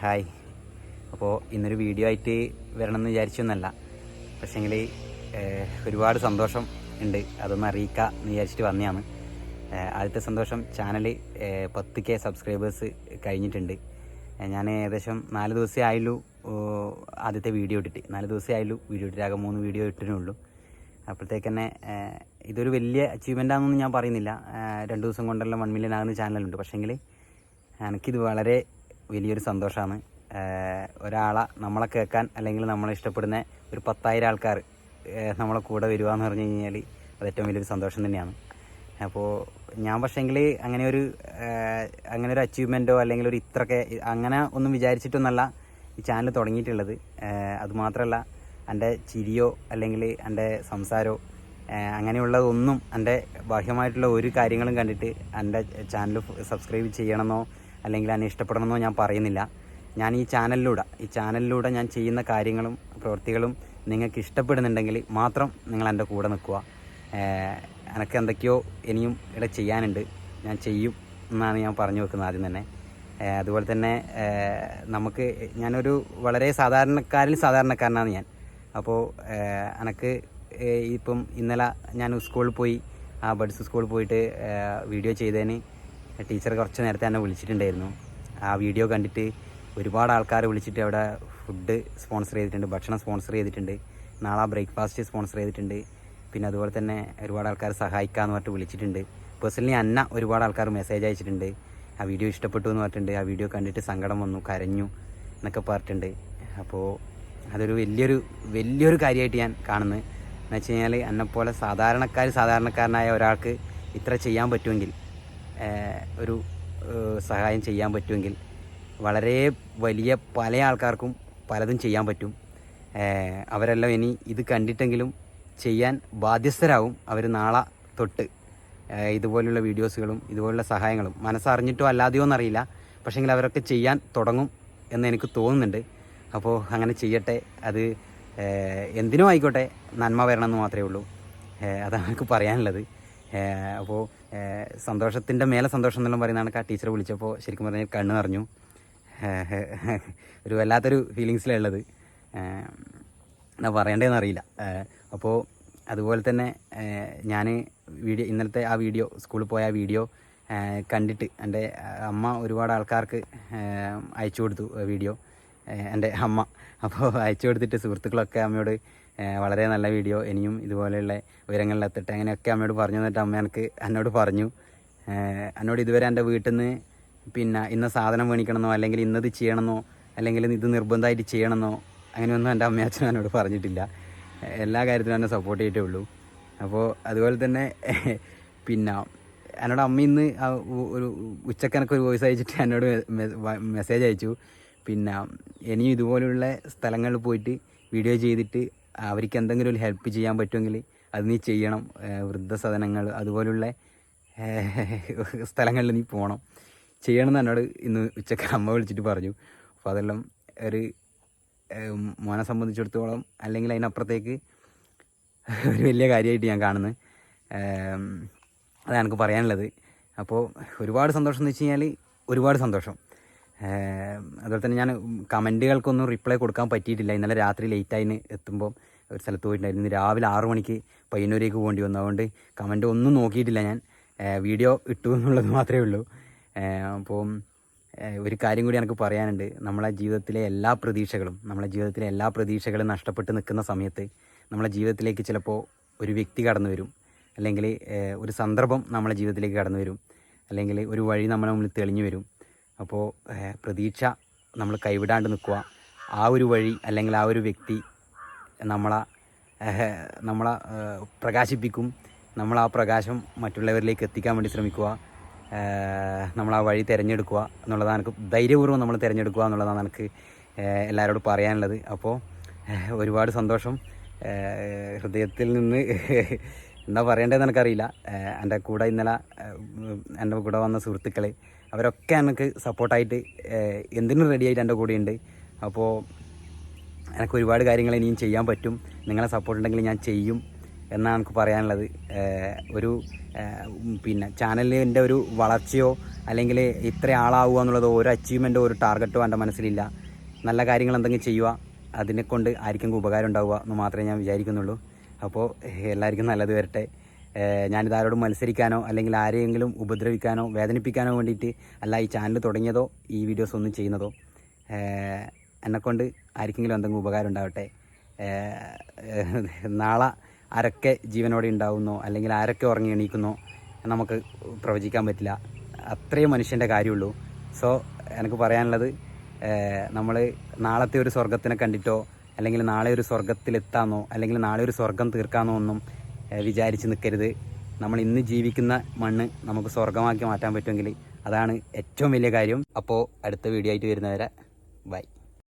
Hi. അപ്പോൾ ഇന്നൊരു video ആയിട്ട് വരണമെന്ന് വിചാരിച്ചൊന്നല്ല. പക്ഷേങ്കിൽ ഒരുപാട് സന്തോഷം ഉണ്ട്. അതൊന്ന് അറിയിക്കുക എന്ന് വിചാരിച്ചിട്ട് വന്നതാണ്. ആദ്യത്തെ സന്തോഷം ചാനൽ പത്ത് കെ സബ്സ്ക്രൈബേഴ്സ് കഴിഞ്ഞിട്ടുണ്ട്. ഞാൻ ഏകദേശം നാല് ദിവസമേ ആയുള്ളൂ ആദ്യത്തെ വീഡിയോ ഇട്ടിട്ട്. നാല് ദിവസമേ ആയുള്ളൂ വീഡിയോ ഇട്ടിട്ട്. ആകെ മൂന്ന് വീഡിയോ ഇട്ടിട്ടുള്ളൂ അപ്പോഴത്തേക്ക് തന്നെ ഇതൊരു വലിയ അച്ചീവ്മെന്റ് ആണെന്നൊന്നും ഞാൻ പറയുന്നില്ല. രണ്ട് ദിവസം കൊണ്ടെല്ലാം വൺ മില്യൺ ആകുന്ന ചാനലുണ്ട് പക്ഷേങ്കിൽ എനിക്കിത് വളരെ വലിയൊരു സന്തോഷമാണ് ഒരാളെ നമ്മളെ കേൾക്കാൻ അല്ലെങ്കിൽ നമ്മളെ ഇഷ്ടപ്പെടുന്ന ഒരു പത്തായിരം ആൾക്കാർ നമ്മളെ കൂടെ വരിക എന്ന് പറഞ്ഞു കഴിഞ്ഞാൽ അത് ഏറ്റവും വലിയൊരു സന്തോഷം തന്നെയാണ്. അപ്പോൾ ഞാൻ പക്ഷേങ്കിൽ അങ്ങനെ ഒരു അങ്ങനെ ഒരു അച്ചീവ്മെന്റോ അല്ലെങ്കിൽ ഒരു ഇത്രയൊക്കെ അങ്ങനെ ഒന്നും വിചാരിച്ചിട്ടൊന്നല്ല ഈ ചാനൽ തുടങ്ങിയിട്ടുള്ളത്. അതുമാത്രമല്ല എന്റെ ചിരിയോ അല്ലെങ്കിൽ എന്റെ സംസാരമോ അങ്ങനെയുള്ളതൊന്നും എന്റെ ബാഹ്യമായിട്ടുള്ള ഒരു കാര്യങ്ങളും കണ്ടിട്ട് എന്റെ ചാനൽ സബ്സ്ക്രൈബ് ചെയ്യണമെന്നോ അല്ലെങ്കിൽ എന്നെ ഇഷ്ടപ്പെടണമെന്നോ ഞാൻ പറയുന്നില്ല. ഞാൻ ഈ ചാനലിലൂടെ ഈ ചാനലിലൂടെ ഞാൻ ചെയ്യുന്ന കാര്യങ്ങളും പ്രവൃത്തികളും നിങ്ങൾക്ക് ഇഷ്ടപ്പെടുന്നുണ്ടെങ്കിൽ മാത്രം നിങ്ങൾ എന്റെ കൂടെ നിൽക്കുക. എനിക്ക് എന്തൊക്കെയോ ഇനിയും ഇവിടെ ചെയ്യാനുണ്ട്. ഞാൻ ചെയ്യും എന്നാണ് ഞാൻ പറഞ്ഞു വെക്കുന്നത് ആദ്യം തന്നെ. അതുപോലെ തന്നെ നമുക്ക് ഞാനൊരു വളരെ സാധാരണക്കാരിൽ സാധാരണക്കാരനാണ് ഞാൻ. അപ്പോൾ എനിക്ക് ഇപ്പം ഇന്നലെ ഞാൻ സ്കൂളിൽ പോയി ആ ബഡ്സ് സ്കൂളിൽ പോയിട്ട് വീഡിയോ ചെയ്തതിന് ടീച്ചർ കുറച്ച് നേരത്തെ എന്നെ വിളിച്ചിട്ടുണ്ടായിരുന്നു. ആ വീഡിയോ കണ്ടിട്ട് ഒരുപാട് ആൾക്കാർ വിളിച്ചിട്ട് അവിടെ ഫുഡ് സ്പോൺസർ ചെയ്തിട്ടുണ്ട് ഭക്ഷണം സ്പോൺസർ ചെയ്തിട്ടുണ്ട്. നാളെ ബ്രേക്ക്ഫാസ്റ്റ് സ്പോൺസർ ചെയ്തിട്ടുണ്ട്. പിന്നെ അതുപോലെ തന്നെ ഒരുപാട് ആൾക്കാർ സഹായിക്കാമെന്ന് പറഞ്ഞിട്ട് വിളിച്ചിട്ടുണ്ട്. പേഴ്സണലി അന്ന ഒരുപാട് ആൾക്കാർ മെസ്സേജ് അയച്ചിട്ടുണ്ട്. ആ വീഡിയോ ഇഷ്ടപ്പെട്ടു എന്ന് പറഞ്ഞിട്ടുണ്ട്. ആ വീഡിയോ കണ്ടിട്ട് സങ്കടം വന്നു കരഞ്ഞു എന്നൊക്കെ പറഞ്ഞിട്ടുണ്ട്. അപ്പോൾ അതൊരു വലിയൊരു വലിയൊരു കാര്യമായിട്ട് ഞാൻ കാണുന്നത് എന്ന് വെച്ച് കഴിഞ്ഞാൽ എന്നെപ്പോലെ സാധാരണക്കാർ സാധാരണക്കാരനായ ഒരാൾക്ക് ഇത്ര ചെയ്യാൻ പറ്റുമെങ്കിൽ ഒരു സഹായം ചെയ്യാൻ പറ്റുമെങ്കിൽ വളരെ വലിയ പല ആൾക്കാർക്കും പലതും ചെയ്യാൻ പറ്റും. അവരെല്ലാം ഇനി ഇത് കണ്ടിട്ടെങ്കിലും ചെയ്യാൻ ബാധ്യസ്ഥരാകും അവർ നാളെ തൊട്ട്. ഇതുപോലുള്ള വീഡിയോസുകളും ഇതുപോലുള്ള സഹായങ്ങളും മനസ്സറിഞ്ഞിട്ടോ അല്ലാതെയോ എന്നറിയില്ല. പക്ഷേങ്കിൽ അവരൊക്കെ ചെയ്യാൻ തുടങ്ങും എന്ന് എനിക്ക് തോന്നുന്നുണ്ട്. അപ്പോൾ അങ്ങനെ ചെയ്യട്ടെ. അത് എന്തിനും ആയിക്കോട്ടെ. നന്മ വരണമെന്ന് മാത്രമേ ഉള്ളൂ. അതാണ് എനിക്ക് പറയാനുള്ളത്. അപ്പോൾ സന്തോഷത്തിന്റെ മേലെ സന്തോഷം എന്നെല്ലാം പറയുന്നതാണ് ആ ടീച്ചർ വിളിച്ചപ്പോൾ ശരിക്കും പറഞ്ഞാൽ കണ്ണ് നിറഞ്ഞു. ഒരു വല്ലാത്തൊരു ഫീലിങ്സിലുള്ളത് എന്താ പറയേണ്ടതെന്ന് അറിയില്ല. അപ്പോൾ അതുപോലെ തന്നെ ഞാൻ വീഡിയോ ഇന്നലത്തെ ആ വീഡിയോ സ്കൂളിൽ പോയ ആ വീഡിയോ കണ്ടിട്ട് എന്റെ അമ്മ ഒരുപാട് ആൾക്കാർക്ക് അയച്ചു കൊടുത്തു വീഡിയോ. എന്റെ അമ്മ. അപ്പോൾ അയച്ചു കൊടുത്തിട്ട് സുഹൃത്തുക്കളൊക്കെ അമ്മയോട് വളരെ നല്ല വീഡിയോ. ഇനിയും ഇതുപോലെയുള്ള ഉയരങ്ങളിലെത്തട്ടെ അങ്ങനെയൊക്കെ അമ്മയോട് പറഞ്ഞു തന്നിട്ട് അമ്മ എനിക്ക് എന്നോട് പറഞ്ഞു. എന്നോട് ഇതുവരെ എന്റെ വീട്ടിൽ നിന്ന് പിന്നെ ഇന്ന സാധനം മേടിക്കണമെന്നോ അല്ലെങ്കിൽ ഇന്നത് ചെയ്യണമെന്നോ അല്ലെങ്കിൽ ഇത് നിർബന്ധമായിട്ട് ചെയ്യണമെന്നോ അങ്ങനെയൊന്നും എന്റെ അമ്മയച്ഛനും എന്നോട് പറഞ്ഞിട്ടില്ല. എല്ലാ കാര്യത്തിലും എന്നെ സപ്പോർട്ട് ചെയ്തിട്ടേ ഉള്ളൂ. അപ്പോൾ അതുപോലെ തന്നെ പിന്നെ എന്നോട് അമ്മ ഇന്ന് ഒരു ഉച്ചക്കണക്ക് ഒരു വോയിസ് അയച്ചിട്ട് എന്നോട് മെസ്സേജ് അയച്ചു. പിന്നെ ഇനിയും ഇതുപോലെയുള്ള സ്ഥലങ്ങളിൽ പോയിട്ട് വീഡിയോ ചെയ്തിട്ട് അവർക്ക് എന്തെങ്കിലും ഒരു ഹെൽപ്പ് ചെയ്യാൻ പറ്റുമെങ്കിൽ അത് നീ ചെയ്യണം. വൃദ്ധസദനങ്ങൾ അതുപോലുള്ള സ്ഥലങ്ങളിൽ നീ പോകണം ചെയ്യണം എന്ന് എന്നോട് ഇന്ന് ഉച്ചയ്ക്ക് അമ്മ വിളിച്ചിട്ട് പറഞ്ഞു. അപ്പോൾ അതെല്ലാം ഒരു മോനെ സംബന്ധിച്ചിടത്തോളം അല്ലെങ്കിൽ അതിനപ്പുറത്തേക്ക് ഒരു വലിയ കാര്യമായിട്ട് ഞാൻ കാണുന്നത്. അതാണ് എനിക്ക് പറയാനുള്ളത്. അപ്പോൾ ഒരുപാട് സന്തോഷം എന്ന് വെച്ച് കഴിഞ്ഞാൽ ഒരുപാട് സന്തോഷം. അതുപോലെ തന്നെ ഞാൻ കമന്റുകൾക്കൊന്നും റിപ്ലൈ കൊടുക്കാൻ പറ്റിയിട്ടില്ല. ഇന്നലെ രാത്രി ലേറ്റായിന് എത്തുമ്പോൾ ഒരു സ്ഥലത്ത് പോയിട്ടുണ്ടായിരുന്നു രാവിലെ ആറു മണിക്ക് പയ്യന്നൂരേക്ക് പോകേണ്ടി വന്നു. അതുകൊണ്ട് കമന്റ് ഒന്നും നോക്കിയിട്ടില്ല ഞാൻ. വീഡിയോ ഇട്ടു എന്നുള്ളത് മാത്രമേ ഉള്ളൂ. അപ്പോൾ ഒരു കാര്യം കൂടി എനിക്ക് പറയാനുണ്ട്. നമ്മളെ ജീവിതത്തിലെ എല്ലാ പ്രതീക്ഷകളും നമ്മളെ ജീവിതത്തിലെ എല്ലാ പ്രതീക്ഷകളും നഷ്ടപ്പെട്ട് നിൽക്കുന്ന സമയത്ത് നമ്മളെ ജീവിതത്തിലേക്ക് ചിലപ്പോൾ ഒരു വ്യക്തി കടന്നു വരും. അല്ലെങ്കിൽ ഒരു സന്ദർഭം നമ്മളെ ജീവിതത്തിലേക്ക് കടന്നു വരും. അല്ലെങ്കിൽ ഒരു വഴി നമ്മളെ മുന്നിൽ തെളിഞ്ഞു വരും. അപ്പോൾ പ്രതീക്ഷ നമ്മൾ കൈവിടാണ്ട് നിൽക്കുക ആ ഒരു വഴി അല്ലെങ്കിൽ ആ ഒരു വ്യക്തി നമ്മളെ നമ്മളെ പ്രകാശിപ്പിക്കും. നമ്മൾ ആ പ്രകാശം മറ്റുള്ളവരിലേക്ക് എത്തിക്കാൻ വേണ്ടി ശ്രമിക്കുക നമ്മൾ ആ വഴി തിരഞ്ഞെടുക്കുക എന്നുള്ളതാണ് എനിക്ക് ധൈര്യപൂർവം നമ്മൾ തിരഞ്ഞെടുക്കുക എന്നുള്ളതാണ് എനിക്ക് എല്ലാവരോടും പറയാനുള്ളത്. അപ്പോൾ ഒരുപാട് സന്തോഷം. ഹൃദയത്തിൽ നിന്ന് എന്താ പറയേണ്ടതെന്ന് എനിക്കറിയില്ല. എന്റെ കൂടെ ഇന്നലെ എന്റെ കൂടെ വന്ന സുഹൃത്തുക്കൾ അവരൊക്കെ എനിക്ക് സപ്പോർട്ടായിട്ട് എന്തിനും റെഡിയായിട്ട് എന്റെ ഉണ്ട്. അപ്പോൾ എനിക്ക് ഒരുപാട് കാര്യങ്ങൾ ഇനിയും ചെയ്യാൻ പറ്റും. നിങ്ങളെ സപ്പോർട്ട് ഉണ്ടെങ്കിൽ ഞാൻ ചെയ്യും എന്നാണ് എനിക്ക് പറയാനുള്ളത്. ഒരു പിന്നെ ചാനലിന്റെ ഒരു വളർച്ചയോ അല്ലെങ്കിൽ ഇത്ര ആളാവുക എന്നുള്ളതോ ഒരു അച്ചീവ്മെന്റോ ഒരു ടാർഗറ്റോ എന്റെ മനസ്സിലില്ല. നല്ല കാര്യങ്ങൾ എന്തെങ്കിലും ചെയ്യുക അതിനെക്കൊണ്ട് ആർക്കെങ്കിലും ഉപകാരം ഉണ്ടാവുക എന്ന് മാത്രമേ ഞാൻ വിചാരിക്കുന്നുള്ളൂ. അപ്പോൾ എല്ലാവർക്കും നല്ലത് വരട്ടെ. ഞാനിത് ആരോടും മത്സരിക്കാനോ അല്ലെങ്കിൽ ആരെയെങ്കിലും ഉപദ്രവിക്കാനോ വേദനിപ്പിക്കാനോ വേണ്ടിയിട്ട് അല്ല ഈ ചാനൽ തുടങ്ങിയതോ ഈ വീഡിയോസ് ഒന്നും ചെയ്യുന്നതോ എന്നെക്കൊണ്ട് ആർക്കെങ്കിലും എന്തെങ്കിലും ഉപകാരം ഉണ്ടാവട്ടെ. നാളെ ആരൊക്കെ ജീവനോടെ ഉണ്ടാവുന്നോ അല്ലെങ്കിൽ ആരൊക്കെ ഉറങ്ങി എണീക്കുന്നോ നമുക്ക് പ്രവചിക്കാൻ പറ്റില്ല. അത്രയും മനുഷ്യന്റെ കാര്യമുള്ളൂ. സോ എനിക്ക് പറയാനുള്ളത് നമ്മൾ നാളത്തെ ഒരു സ്വർഗത്തിനെ കണ്ടിട്ടോ അല്ലെങ്കിൽ നാളെ ഒരു സ്വർഗത്തിലെത്താമെന്നോ അല്ലെങ്കിൽ നാളെ ഒരു സ്വർഗം തീർക്കാമെന്നോ ഒന്നും വിചാരിച്ച് നിൽക്കരുത്. നമ്മൾ ഇന്ന് ജീവിക്കുന്ന മണ്ണ് നമുക്ക് സ്വർഗമാക്കി മാറ്റാൻ പറ്റുമെങ്കിൽ അതാണ് ഏറ്റവും വലിയ കാര്യം. അപ്പോൾ അടുത്ത വീഡിയോ ആയിട്ട് വരുന്നവരെ ബൈ.